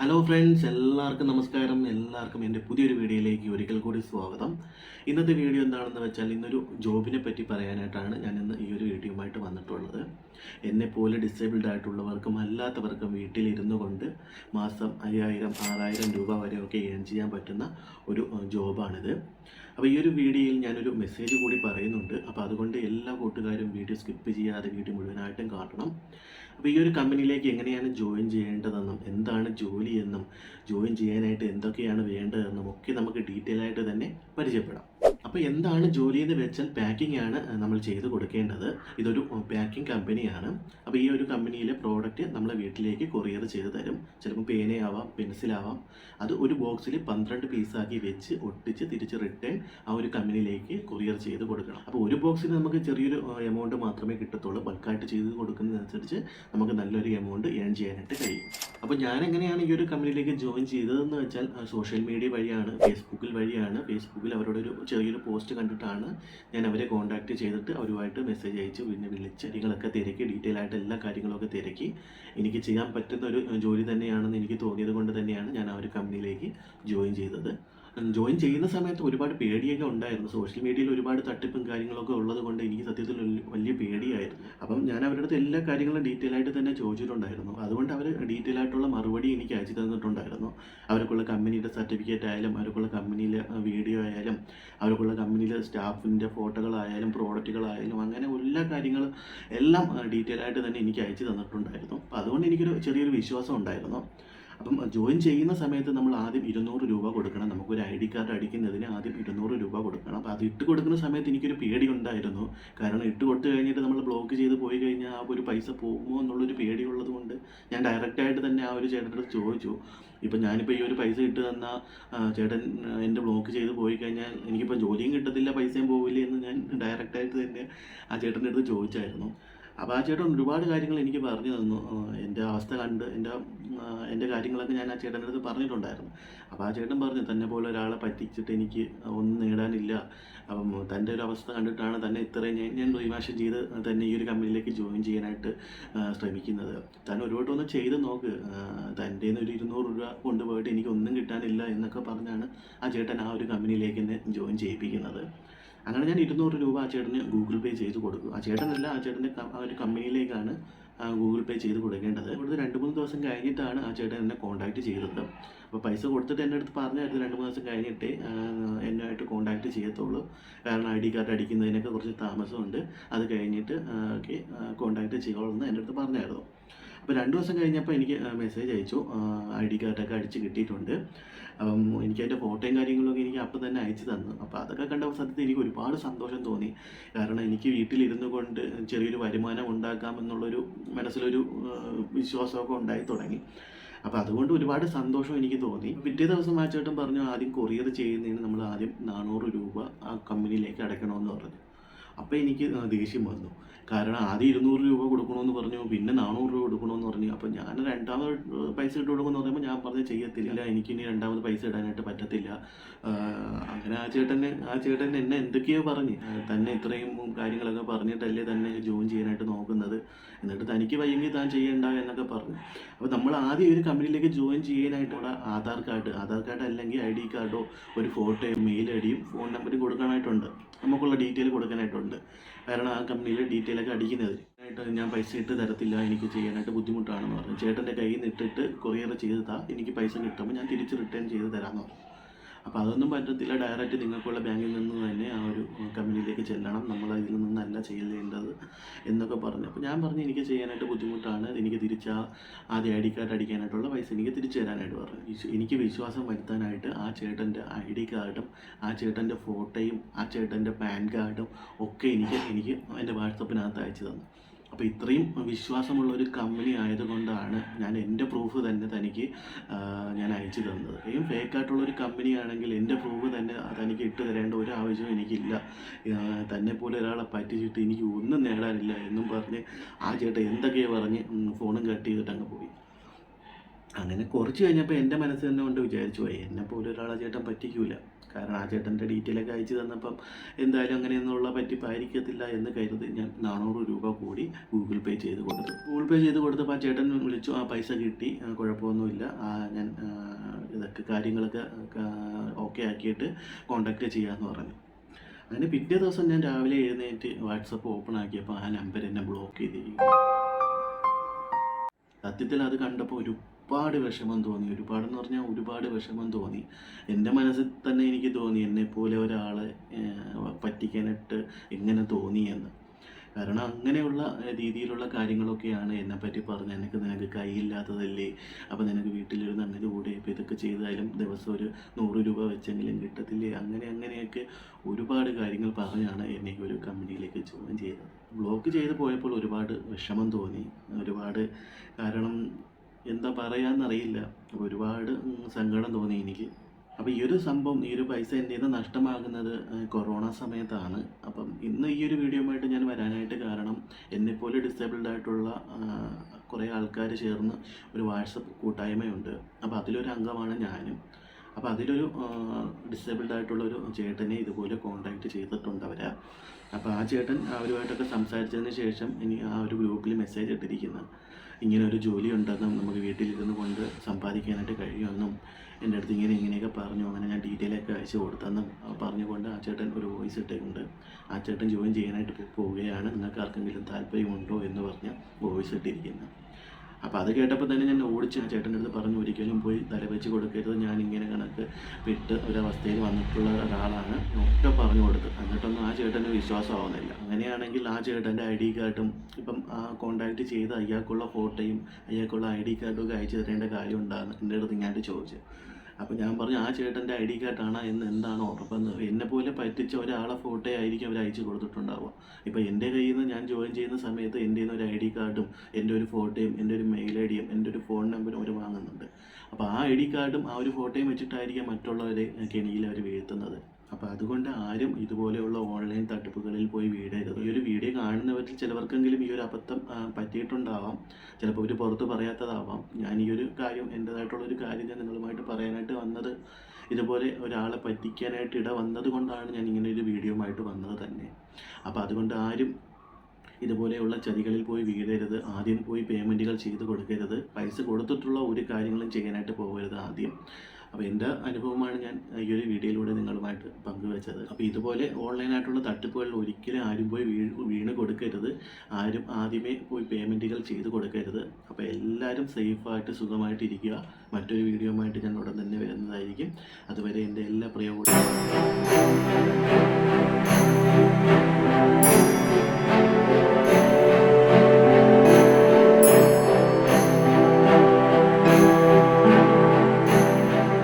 Hello friends എല്ലാവർക്കും നമസ്കാരം. എല്ലാവർക്കും എന്റെ പുതിയൊരു വീഡിയോയിലേക്ക് ഒരിക്കൽ കൂടി സ്വാഗതം. ഇന്നത്തെ വീഡിയോ എന്താണെന്ന് വെച്ചാൽ ഇന്നൊരു ജോബിനെ പറ്റി പറയാനായിട്ടാണ് ഞാൻ ഇന്ന് ഈ ഒരു വീഡിയോയുമായിട്ട് വന്നിട്ടുള്ളത്. എന്നെ പോലെ ഡിസേബിൾഡ് ആയിട്ടുള്ളവർക്കും അല്ലാത്തവർക്കും വീട്ടിലിരുന്നു കൊണ്ട് മാസം അയ്യായിരം ആറായിരം രൂപ വരെയൊക്കെ ഏൺ ചെയ്യാൻ പറ്റുന്ന ഒരു ജോബാണിത്. അപ്പോൾ ഈ ഒരു വീഡിയോയിൽ ഞാനൊരു മെസ്സേജ് കൂടി പറയുന്നുണ്ട്. അപ്പോൾ അതുകൊണ്ട് എല്ലാ കൂട്ടുകാരും വീഡിയോ സ്കിപ്പ് ചെയ്യാതെ വീഡിയോ മുഴുവനായിട്ടും കാണണം അപ്പോൾ ഈ ഒരു കമ്പനിയിലേക്ക് എങ്ങനെയാണ് ജോയിൻ ചെയ്യേണ്ടതെന്നും എന്താണ് ജോലി എന്നും ജോയിൻ ചെയ്യാനായിട്ട് എന്തൊക്കെയാണ് വേണ്ടതെന്നും ഒക്കെ നമുക്ക് ഡീറ്റെയിൽ ആയിട്ട് തന്നെ പരിചയപ്പെടാം. അപ്പോൾ എന്താണ് ജോലി എന്ന് വെച്ചാൽ പാക്കിംഗ് ആണ് നമ്മൾ ചെയ്ത് കൊടുക്കേണ്ടത്. ഇതൊരു പാക്കിംഗ് കമ്പനിയാണ് അപ്പോൾ ഈ ഒരു കമ്പനിയിലെ പ്രോഡക്റ്റ് നമ്മളെ വീട്ടിലേക്ക് കൊറിയർ ചെയ്ത് തരും. ചിലപ്പോൾ പേനയാവാം പെൻസിലാവാം അത് ഒരു ബോക്സിൽ പന്ത്രണ്ട് പീസാക്കി വെച്ച് ഒട്ടിച്ച് തിരിച്ച് റിട്ടേൺ ആ ഒരു കമ്പനിയിലേക്ക് കൊറിയർ ചെയ്ത് കൊടുക്കണം. അപ്പോൾ ഒരു ബോക്സിന് നമുക്ക് ചെറിയൊരു എമൗണ്ട് മാത്രമേ കിട്ടത്തുള്ളൂ. ബൾക്കായിട്ട് ചെയ്ത് കൊടുക്കുന്നതനുസരിച്ച് നമുക്ക് നല്ലൊരു എമൗണ്ട് ഏൺ ചെയ്യാനായിട്ട് കഴിയും. അപ്പോൾ ഞാൻ എങ്ങനെയാണ് ഈ ഒരു കമ്പനിയിലേക്ക് ജോയിൻ ചെയ്തതെന്ന് വെച്ചാൽ സോഷ്യൽ മീഡിയ വഴിയാണ് ഫേസ്ബുക്കിൽ വഴിയാണ്. ഫേസ്ബുക്കിൽ അവരുടെ ഒരു പോസ്റ്റ് കണ്ടിട്ടാണ് ഞാൻ അവരെ കോൺടാക്ട് ചെയ്തിട്ട് അവരുമായിട്ട് മെസ്സേജ് അയച്ച് പിന്നെ വിളിച്ച് കാര്യങ്ങളൊക്കെ തിരക്കി ഡീറ്റെയിൽ ആയിട്ട് എല്ലാ കാര്യങ്ങളൊക്കെ തിരക്കി. എനിക്ക് ചെയ്യാൻ പറ്റുന്ന ഒരു ജോലി തന്നെയാണെന്ന് എനിക്ക് തോന്നിയത് കൊണ്ട് തന്നെയാണ് ഞാൻ ആ ഒരു കമ്പനിയിലേക്ക് ജോയിൻ ചെയ്തത്. ജോയിൻ ചെയ്യുന്ന സമയത്ത് ഒരുപാട് പേടിയൊക്കെ ഉണ്ടായിരുന്നു. സോഷ്യൽ മീഡിയയിൽ ഒരുപാട് തട്ടിപ്പും കാര്യങ്ങളൊക്കെ ഉള്ളത് കൊണ്ട് എനിക്ക് സത്യത്തിൽ വലിയ- പേടിയായിരുന്നു. അപ്പം ഞാൻ അവരുടെ അടുത്ത് എല്ലാ കാര്യങ്ങളും ഡീറ്റെയിൽ ആയിട്ട് തന്നെ ചോദിച്ചിട്ടുണ്ടായിരുന്നു. അതുകൊണ്ട് അവർ ഡീറ്റെയിൽ ആയിട്ടുള്ള മറുപടി എനിക്ക് അയച്ചു തന്നിട്ടുണ്ടായിരുന്നു. അവർക്കുള്ള കമ്പനിയുടെ സർട്ടിഫിക്കറ്റ് ആയാലും അവർക്കുള്ള കമ്പനിയിലെ വീഡിയോ ആയാലും അവർക്കുള്ള കമ്പനിയിലെ സ്റ്റാഫിന്റെ ഫോട്ടോകളായാലും പ്രോഡക്റ്റുകളായാലും അങ്ങനെ എല്ലാ കാര്യങ്ങളും എല്ലാം ഡീറ്റെയിൽ ആയിട്ട് തന്നെ എനിക്ക് അയച്ചു തന്നിട്ടുണ്ടായിരുന്നു. അപ്പോൾ അതുകൊണ്ട് എനിക്കൊരു ചെറിയൊരു വിശ്വാസം ഉണ്ടായിരുന്നു. അപ്പം ജോയിൻ ചെയ്യുന്ന സമയത്ത് നമ്മൾ ആദ്യം ഇരുന്നൂറ് രൂപ കൊടുക്കണം. നമുക്കൊരു ഐ ഡി കാർഡ് അടിക്കുന്നതിന് ആദ്യം ഇരുന്നൂറ് രൂപ കൊടുക്കണം. അപ്പോൾ അത് ഇട്ട് കൊടുക്കുന്ന സമയത്ത് എനിക്കൊരു പേടി ഉണ്ടായിരുന്നു. കാരണം ഇട്ട് കൊടുത്തു കഴിഞ്ഞിട്ട് നമ്മൾ ബ്ലോക്ക് ചെയ്ത് പോയി കഴിഞ്ഞാൽ ആ ഒരു പൈസ പോകുമോ എന്നുള്ളൊരു പേടിയുള്ളത് കൊണ്ട് ഞാൻ ഡയറക്റ്റായിട്ട് തന്നെ ആ ഒരു ചേട്ടന്റെ അടുത്ത് ചോദിച്ചു. ഇപ്പം ഞാനിപ്പോൾ ഈ ഒരു പൈസ ഇട്ട് തന്ന ചേട്ടൻ എന്റെ ബ്ലോക്ക് ചെയ്ത് പോയി കഴിഞ്ഞാൽ എനിക്കിപ്പോൾ ജോലിയും കിട്ടത്തില്ല പൈസയും പോവില്ല എന്ന് ഞാൻ ഡയറക്റ്റായിട്ട് തന്നെ ആ ചേട്ടന്റെ അടുത്ത് ചോദിച്ചായിരുന്നു. അപ്പോൾ ആ ചേട്ടൻ ഒരുപാട് കാര്യങ്ങൾ എനിക്ക് പറഞ്ഞു തന്നു. എന്റെ അവസ്ഥ കണ്ട് എന്റെ എന്റെ കാര്യങ്ങളൊക്കെ ഞാൻ ആ ചേട്ടന്റെ അടുത്ത് പറഞ്ഞിട്ടുണ്ടായിരുന്നു. അപ്പോൾ ആ ചേട്ടൻ പറഞ്ഞു തന്നെ പോലെ ഒരാളെ പറ്റിച്ചിട്ട് എനിക്ക് ഒന്നും നേടാനില്ല. അപ്പം തന്റെ ഒരു അവസ്ഥ കണ്ടിട്ടാണ് തന്നെ ഇത്രയും ഞാൻ ഞാൻ റിമാഷൻ ചെയ്ത് തന്നെ ഈ ഒരു കമ്പനിയിലേക്ക് ജോയിൻ ചെയ്യാനായിട്ട് ശ്രമിക്കുന്നത്. താൻ ഒരുപാട് ഒന്ന് ചെയ്ത് നോക്ക്. തന്റെ ഒരു ഇരുന്നൂറ് രൂപ കൊണ്ടുപോയിട്ട് എനിക്ക് ഒന്നും കിട്ടാനില്ല എന്നൊക്കെ പറഞ്ഞാണ് ആ ചേട്ടൻ ആ ഒരു കമ്പനിയിലേക്ക് എന്നെ ജോയിൻ ചെയ്യിപ്പിക്കുന്നത്. അങ്ങനെ ഞാൻ ഇരുന്നൂറ് രൂപ ആ ചേട്ടന് ഗൂഗിൾ പേ ചെയ്ത് കൊടുക്കും ആ ചേട്ടനല്ല ആ ചേട്ടന്റെ ആ ഒരു കമ്പനിയിലേക്കാണ് ഗൂഗിൾ പേ ചെയ്ത് കൊടുക്കേണ്ടത്. ഇവിടുത്തെ രണ്ട് മൂന്ന് ദിവസം കഴിഞ്ഞിട്ടാണ് ആ ചേട്ടൻ എന്നെ കോൺടാക്ട് ചെയ്തത്. അപ്പോൾ പൈസ കൊടുത്തിട്ട് എന്റെ അടുത്ത് പറഞ്ഞായിരുന്നു രണ്ട് മൂന്ന് ദിവസം കഴിഞ്ഞിട്ട് എന്നുമായിട്ട് കോൺടാക്ട് ചെയ്യത്തുള്ളൂ. കാരണം ഐ ഡി കാർഡ് അടിക്കുന്നതിനൊക്കെ കുറച്ച് താമസമുണ്ട്. അത് കഴിഞ്ഞിട്ട് ഓക്കെ കോൺടാക്ട് ചെയ്യുള്ളൂ എന്റെ അടുത്ത് പറഞ്ഞായിരുന്നു. അപ്പോൾ രണ്ട് ദിവസം കഴിഞ്ഞപ്പോൾ എനിക്ക് മെസ്സേജ് അയച്ചു. ഐ ഡി കാർഡൊക്കെ അടിച്ച് കിട്ടിയിട്ടുണ്ട്. അപ്പം എനിക്ക് അതിന്റെ ഫോട്ടോയും കാര്യങ്ങളൊക്കെ എനിക്ക് അപ്പം തന്നെ അയച്ചു തന്നു. അപ്പോൾ അതൊക്കെ കണ്ട സത്യത്തിൽ എനിക്ക് ഒരുപാട് സന്തോഷം തോന്നി. കാരണം എനിക്ക് വീട്ടിലിരുന്നു കൊണ്ട് ചെറിയൊരു വരുമാനം ഉണ്ടാക്കാം എന്നുള്ളൊരു മനസ്സിലൊരു വിശ്വാസമൊക്കെ ഉണ്ടായി തുടങ്ങി. അപ്പോൾ അതുകൊണ്ട് ഒരുപാട് സന്തോഷം എനിക്ക് തോന്നി. പിറ്റേ ദിവസം ആ ചേട്ടൻ പറഞ്ഞു ആദ്യം കൊറിയർ ചെയ്യുന്നതിന് നമ്മൾ ആദ്യം നാനൂറ് രൂപ ആ കമ്പനിയിലേക്ക് അടയ്ക്കണമെന്ന് പറഞ്ഞു. അപ്പോൾ എനിക്ക് ദേഷ്യം വന്നു. കാരണം ആദ്യം ഇരുന്നൂറ് രൂപ കൊടുക്കണമെന്ന് പറഞ്ഞു പിന്നെ നാനൂറ് രൂപ കൊടുക്കണമെന്ന് പറഞ്ഞു. അപ്പോൾ ഞാൻ രണ്ടാമത് പൈസ ഇട്ട് കൊടുക്കുമെന്ന് പറയുമ്പോൾ ഞാൻ പറഞ്ഞു ചെയ്യത്തില്ല. എനിക്കിനി രണ്ടാമത് പൈസ ഇടാനായിട്ട് പറ്റത്തില്ല. അങ്ങനെ ആ ചേട്ടനെ ആ ചേട്ടൻ എന്നെ എന്തൊക്കെയോ പറഞ്ഞ്. തന്നെ ഇത്രയും കാര്യങ്ങളൊക്കെ പറഞ്ഞിട്ടല്ലേ തന്നെ ജോയിൻ ചെയ്യാനായിട്ട് നോക്കുന്നത്. എന്നിട്ട് തനിക്ക് വയ്യെങ്കിൽ താൻ ചെയ്യണ്ട എന്നൊക്കെ പറഞ്ഞു. അപ്പോൾ നമ്മൾ ആദ്യം ഒരു കമ്പനിയിലേക്ക് ജോയിൻ ചെയ്യാനായിട്ടുള്ള ആധാർ കാർഡ് ആധാർ കാർഡ് അല്ലെങ്കിൽ ഐ ഡി കാർഡോ ഒരു ഫോട്ടോയോ മെയിൽ ഐ ഡിയും ഫോൺ നമ്പറും കൊടുക്കാനായിട്ടുണ്ട്. നമുക്കുള്ള ഡീറ്റെയിൽ കൊടുക്കാനായിട്ടുണ്ട്. കാരണം ആ കമ്പനിയിലെ ഡീറ്റെയിൽ ഒക്കെ അടിക്കുന്നത്. ആയിട്ട് ഞാൻ പൈസ ഇട്ട് തരത്തില്ല എനിക്ക് ചെയ്യാനായിട്ട് ബുദ്ധിമുട്ടാണെന്ന് പറഞ്ഞു. ചേട്ടന്റെ കയ്യിൽ നിന്ന് ഇട്ടിട്ട് കൊറിയർ ചെയ്ത് താ എനിക്ക് പൈസ കിട്ടുമ്പോൾ ഞാൻ തിരിച്ച് റിട്ടേൺ ചെയ്ത് തരാമെന്ന് പറഞ്ഞു. അപ്പോൾ അതൊന്നും പറ്റത്തില്ല. ഡയറക്റ്റ് നിങ്ങൾക്കുള്ള ബാങ്കിൽ നിന്ന് തന്നെ ആ ഒരു കമ്പനിയിലേക്ക് ചെല്ലണം. നമ്മൾ ഇതിൽ നിന്നല്ല ചെയ്യേണ്ടത് എന്നൊക്കെ പറഞ്ഞു. അപ്പോൾ ഞാൻ പറഞ്ഞു എനിക്ക് ചെയ്യാനായിട്ട് ബുദ്ധിമുട്ടാണ്. എനിക്ക് തിരിച്ച് ആ ആദ്യം ഐ ഡി കാർഡ് അടിക്കാനായിട്ടുള്ള പൈസ എനിക്ക് തിരിച്ചു തരാനായിട്ട് പറഞ്ഞു. എനിക്ക് വിശ്വാസം വരുത്താനായിട്ട് ആ ചേട്ടന്റെ ഐ ഡി കാർഡും ആ ചേട്ടന്റെ ഫോട്ടോയും ആ ചേട്ടന്റെ പാൻ കാർഡും ഒക്കെ എനിക്ക് എനിക്ക് എന്റെ വാട്സപ്പിനകത്ത് അയച്ചു തന്നു. അപ്പോൾ ഇത്രയും വിശ്വാസമുള്ള ഒരു കമ്പനി ആയതുകൊണ്ടാണ് ഞാൻ എന്റെ പ്രൂഫ് തന്നെ തനിക്ക് ഞാൻ അയച്ചു തന്നത്. ഇത്രയും ഫേക്ക് ആയിട്ടുള്ള ഒരു കമ്പനി ആണെങ്കിൽ എന്റെ പ്രൂഫ് തന്നെ തനിക്ക് ഇട്ട് തരേണ്ട ഒരു ആവശ്യവും എനിക്കില്ല. തന്നെ പോലെ ഒരാളെ പറ്റിച്ചിട്ട് എനിക്ക് ഒന്നും നേടാനില്ല എന്നും പറഞ്ഞ് ആ ചേട്ടൻ എന്തൊക്കെയോ പറഞ്ഞ് ഫോണും കട്ട് ചെയ്തിട്ട് അങ്ങ് പോയി. അങ്ങനെ കുറച്ച് കഴിഞ്ഞപ്പോൾ എന്റെ മനസ്സ് തന്നെ കൊണ്ട് വിചാരിച്ചു പോയി എന്നെ പോലെ ഒരാളെ ചേട്ടൻ പറ്റിക്കൂല. കാരണം ആ ചേട്ടന്റെ ഡീറ്റെയിൽ ഒക്കെ അയച്ചു തന്നപ്പം എന്തായാലും അങ്ങനെയൊന്നുള്ള പറ്റിപ്പായിരിക്കത്തില്ല എന്ന് കരുതി ഞാൻ നാനൂറ് രൂപ കൂടി ഗൂഗിൾ പേ ചെയ്ത് കൊടുത്തു. ഗൂഗിൾ പേ ചെയ്ത് കൊടുത്തപ്പോൾ ആ ചേട്ടൻ വിളിച്ചു ആ പൈസ കിട്ടി കുഴപ്പമൊന്നുമില്ല. ഞാൻ ഇതൊക്കെ കാര്യങ്ങളൊക്കെ ഓക്കെ ആക്കിയിട്ട് കോണ്ടാക്ട് ചെയ്യാമെന്ന് പറഞ്ഞു. അങ്ങനെ പിറ്റേ ദിവസം ഞാൻ രാവിലെ എഴുന്നേറ്റ് വാട്സപ്പ് ഓപ്പൺ ആക്കിയപ്പോൾ ആ നമ്പർ എന്നെ ബ്ലോക്ക് ചെയ്തിരിക്കും സത്യത്തിൽ അത് കണ്ടപ്പോൾ ഒരുപാട് വിഷമം തോന്നി. ഒരുപാടെന്ന് പറഞ്ഞാൽ ഒരുപാട് വിഷമം തോന്നി. എന്റെ മനസ്സിൽ തന്നെ എനിക്ക് തോന്നി എന്നെപ്പോലെ ഒരാളെ ഏഹ്, പറ്റിക്കാനായിട്ട് എങ്ങനെ തോന്നി എന്ന്. കാരണം അങ്ങനെയുള്ള രീതിയിലുള്ള കാര്യങ്ങളൊക്കെയാണ് എന്നെപ്പറ്റി പറഞ്ഞ് എനിക്ക് നിനക്ക് കൈയില്ലാത്തതല്ലേ? അപ്പോൾ നിനക്ക് വീട്ടിലിരുന്ന് അങ്ങനെ കൂടെ ഇപ്പോൾ ഇതൊക്കെ ചെയ്താലും ദിവസം ഒരു നൂറ് രൂപ വെച്ചെങ്കിലും കിട്ടത്തില്ലേ? അങ്ങനെ അങ്ങനെയൊക്കെ ഒരുപാട് കാര്യങ്ങൾ പറഞ്ഞാണ് എന്നെ ഒരു കമ്പനിയിലേക്ക് ജോയിൻ ചെയ്തത്. ബ്ലോക്ക് ചെയ്ത് പോയപ്പോൾ ഒരുപാട് വിഷമം തോന്നി. ഒരുപാട് കാരണം എന്താ പറയാന്നറിയില്ല. ഒരുപാട് സങ്കടം തോന്നി എനിക്ക്. അപ്പോൾ ഈ ഒരു സംഭവം ഈ ഒരു പൈസ എന്റെ നിന്ന് നഷ്ടമാകുന്നത് കൊറോണ സമയത്താണ്. അപ്പം ഇന്ന് ഈ ഒരു വീഡിയോയുമായിട്ട് ഞാൻ വരാനായിട്ട് കാരണം എന്നെപ്പോലെ ഡിസേബിൾഡ് ആയിട്ടുള്ള കുറേ ആൾക്കാർ ചേർന്ന് ഒരു വാട്സപ്പ് കൂട്ടായ്മയുണ്ട്. അപ്പോൾ അതിലൊരു അംഗമാണ് ഞാനും. അപ്പോൾ അതിലൊരു ഡിസേബിൾഡ് ആയിട്ടുള്ള ഒരു ചേട്ടനെ ഇതുപോലെ കോണ്ടാക്ട് ചെയ്തിട്ടുണ്ട് അവരെ. അപ്പോൾ ആ ചേട്ടൻ അവരുമായിട്ടൊക്കെ സംസാരിച്ചതിന് ശേഷം ഇനി ആ ഒരു ഗ്രൂപ്പിൽ മെസ്സേജ് ഇട്ടിരിക്കുന്നത് ഇങ്ങനെ ഒരു ജോലി ഉണ്ടെന്നും നമുക്ക് വീട്ടിലിരുന്ന് കൊണ്ട് സമ്പാദിക്കാനായിട്ട് കഴിയുമെന്നും എന്റെ അടുത്ത് ഇങ്ങനെ ഇങ്ങനെയൊക്കെ പറഞ്ഞു. അങ്ങനെ ഞാൻ ഡീറ്റെയിൽ ഒക്കെ അയച്ചു കൊടുത്തെന്നും പറഞ്ഞുകൊണ്ട് ആ ചേട്ടൻ ഒരു വോയിസ് ഇട്ടിട്ടുണ്ട്. ആ ചേട്ടൻ ജോയിൻ ചെയ്യാനായിട്ട് പോവുകയാണ്. നിങ്ങൾക്ക് ആർക്കെങ്കിലും താല്പര്യമുണ്ടോ എന്ന് പറഞ്ഞ് വോയിസ് ഇട്ടിരിക്കുന്നത് അപ്പോൾ അത് കേട്ടപ്പോൾ തന്നെ ഞാൻ ഓടിച്ച് ചേട്ടന്റെ അടുത്ത് പറഞ്ഞു ഒരിക്കലും പോയി തലവെച്ച് കൊടുക്കരുത്. ഞാൻ ഇങ്ങനെ കണക്ക് വിട്ട് ഒരവസ്ഥയിൽ വന്നിട്ടുള്ള ഒരാളാണ്. ഒക്കെ പറഞ്ഞു കൊടുത്തു. എന്നിട്ടൊന്നും ആ ചേട്ടന് വിശ്വാസമാവുന്നില്ല അങ്ങനെയാണെങ്കിൽ ആ ചേട്ടന്റെ ഐ ഡി കാർഡും ഇപ്പം ആ കോണ്ടാക്ട് ചെയ്ത് അയാൾക്കുള്ള ഫോട്ടോയും അയാൾക്കുള്ള ഐ ഡി കാർഡും ഒക്കെ അയച്ചു തരേണ്ട കാര്യം ഉണ്ടാകുന്നു എന്റെ അടുത്ത് ഇങ്ങനെ ചോദിച്ചു. അപ്പോൾ ഞാൻ പറഞ്ഞു ആ ചേട്ടന്റെ ഐ ഡി കാർഡാണ് എന്ന് എന്താണ് ഉറപ്പെന്ന് എന്നെ പോലെ പറ്റിച്ച ഒരാളെ ഫോട്ടോ ആയിരിക്കും അവർ അയച്ചു കൊടുത്തിട്ടുണ്ടാവുക. ഇപ്പോൾ എന്റെ കയ്യിൽ നിന്ന് ഞാൻ ജോയിൻ ചെയ്യുന്ന സമയത്ത് എന്റെ ഒരു ഐ ഡി കാർഡും എന്റെ ഒരു ഫോട്ടോയും എന്റെ ഒരു മെയിൽ ഐ ഡിയും എന്റെ ഒരു ഫോൺ നമ്പറും അവർ വാങ്ങുന്നുണ്ട്. അപ്പോൾ ആ ഐ ഡി കാർഡും ആ ഒരു ഫോട്ടോയും വെച്ചിട്ടായിരിക്കും മറ്റുള്ളവരെ കെണിയിൽ അവർ വീഴ്ത്തുന്നത്. അപ്പോൾ അതുകൊണ്ട് ആരും ഇതുപോലെയുള്ള ഓൺലൈൻ തട്ടിപ്പുകളിൽ പോയി വീഴരുത് ഈ ഒരു വീഡിയോ കാണുന്നവരിൽ ചിലവർക്കെങ്കിലും ഈ ഒരു അബദ്ധം പറ്റിയിട്ടുണ്ടാവാം. ചിലപ്പോൾ ഇവർ പുറത്ത് പറയാത്തതാവാം. ഞാൻ ഈ ഒരു കാര്യം എന്റേതായിട്ടുള്ള ഒരു കാര്യം ഞാൻ നിങ്ങളുമായിട്ട് പറയാനായിട്ട് വന്നത് ഇതുപോലെ ഒരാളെ പറ്റിക്കാനായിട്ട് ഇട വന്നത് കൊണ്ടാണ് ഞാൻ ഇങ്ങനെ ഒരു വീഡിയോയുമായിട്ട് വന്നത് തന്നെ. അപ്പോൾ അതുകൊണ്ട് ആരും ഇതുപോലെയുള്ള ചതികളിൽ പോയി വീഴരുത് ആദ്യം പോയി പേയ്മെന്റുകൾ ചെയ്ത് കൊടുക്കരുത്. പൈസ കൊടുത്തിട്ടുള്ള ഒരു കാര്യങ്ങളും ചെയ്യാനായിട്ട് പോകരുത് ആദ്യം. അപ്പോൾ എന്റെ അനുഭവമാണ് ഞാൻ ഈ ഒരു വീഡിയോയിലൂടെ നിങ്ങളുമായിട്ട് പങ്കുവെച്ചത്. അപ്പോൾ ഇതുപോലെ ഓൺലൈനായിട്ടുള്ള തട്ടിപ്പുകളിൽ ഒരിക്കലും ആരും പോയി വീണ് വീണ് കൊടുക്കരുത്. ആരും ആദ്യമേ പോയി പേയ്മെന്റുകൾ ചെയ്ത് കൊടുക്കരുത്. അപ്പോൾ എല്ലാവരും സേഫായിട്ട് സുഖമായിട്ട് ഇരിക്കുക. മറ്റൊരു വീഡിയോയുമായിട്ട് ഞാൻ ഉടൻ തന്നെ വരുന്നതായിരിക്കും. അതുവരെ എന്റെ എല്ലാ പ്രിയ